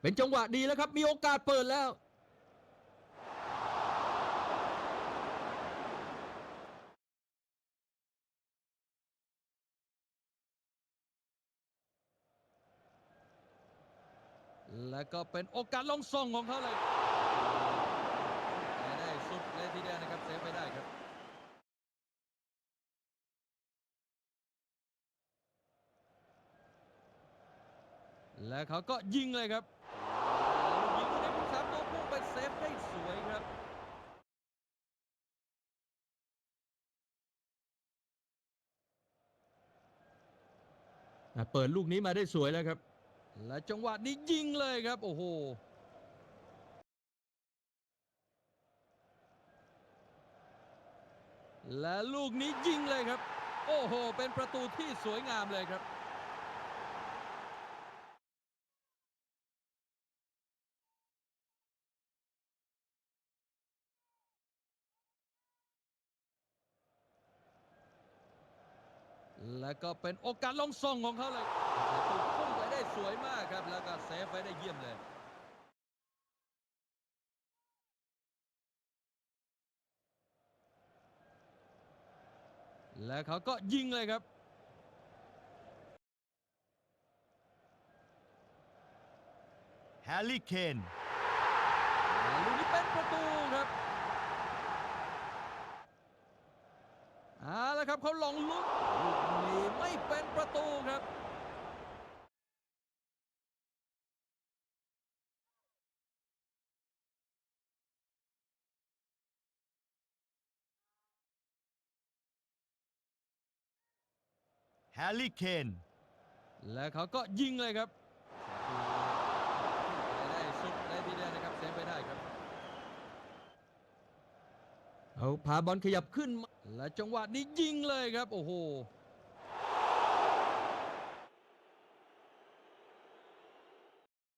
เป็นจังหวะดีแล้วครับ มีโอกาสเปิดแล้ว และก็เป็นโอกาสลงส่งของเขาเลยไปได้สุดเลยทีเดียวนะครับเซฟไปได้ครับและเขาก็ยิงเลยครับลูกยิงในผู้สามตัวพุ่งไปเซฟได้สวยครับ อะ เปิดลูกนี้มาได้สวยแล้วครับ และจังหวะนี้ยิงเลยครับ โอ้โหและลูกนี้ยิงเลยครับ โอ้โห เป็นประตูที่สวยงามเลยครับ แล้วก็เป็นโอกาสลงส่งของเขาเลยรุ่งไปได้สวยมากครับ แล้วก็เซฟไว้ได้เยี่ยมเลยและเขาก็ยิงเลยครับ แฮร์รี่เคน ลูกนี้เป็นประตูครับ เอาละครับเขาลองลุกลูกนี้ไม่เป็นประตูครับแฮร์รี่เคนและเขาก็ยิงเลยครับไปได้สุดเลยทีเดียวนะครับเซฟไปได้ครับ เอาพาบอลขยับขึ้นและจังหวะนี้ยิงเลยครับ โอ้โห